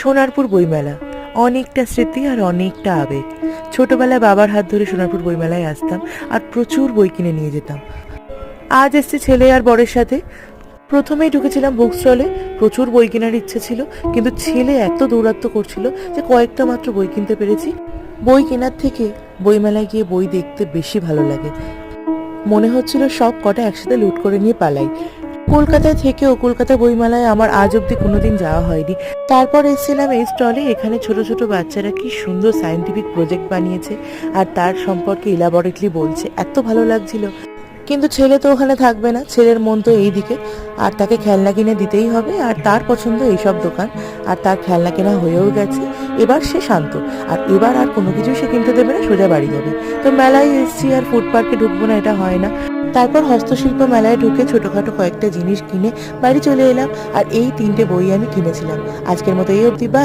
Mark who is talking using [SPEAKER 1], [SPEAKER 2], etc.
[SPEAKER 1] সোনারপুর বইমেলা। অনেকটা স্মৃতি আর অনেকটা আবেগ। ছোটবেলায় বাবার হাত ধরে সোনারপুর বইমেলায় আসতাম আর প্রচুর বই কিনে নিয়ে যেতাম। আজ এসছে ছেলে আর বরের সাথে। প্রথমেই ঢুকেছিলাম বুক স্টলে প্রচুর বই কেনার ইচ্ছে ছিল, কিন্তু ছেলে এত দৌরাত্ম করছিল যে কয়েকটা মাত্র বই কিনতে পেরেছি। বই কেনার থেকে বইমেলায় গিয়ে বই দেখতে বেশি ভালো লাগে। মনে হচ্ছিল সব কটা একসাথে লুট করে নিয়ে পালাই। কলকাতায় থেকেও কলকাতা বইমেলায় আমার আজ অব্দি কোনোদিন যাওয়া হয়নি। তারপর এসেছিলাম এই স্টলে, এখানে ছোট ছোট বাচ্চারা কি সুন্দর সায়েন্টিফিক প্রজেক্ট বানিয়েছে, আর তার সম্পর্কে ইলাবরেটলি বলছে। এত ভালো লাগছিল। কিন্তু ছেলে তো ওখানে থাকবে না, ছেলের মন তো এই দিকে আর তাকে খেলনা কিনে দিতেই হবে, আর তার পছন্দ এইসব দোকান। আর তার খেলনা কেনা হয়েও গেছে, এবার সে শান্ত। আর এবার আর কোনো কিছু সে কিনতে দেবে না, সোজা বাড়ি যাবে। তো মেলায় এসছি আর ফুড ঢুকবো না, এটা হয় না। তারপর হস্তশিল্প মেলায় ঢুকে ছোটখাটো কয়েকটা জিনিস কিনে বাড়ি চলে এলাম, আর এই তিনটে বই আমি কিনেছিলাম। আজকের মতো এই অবধি বাই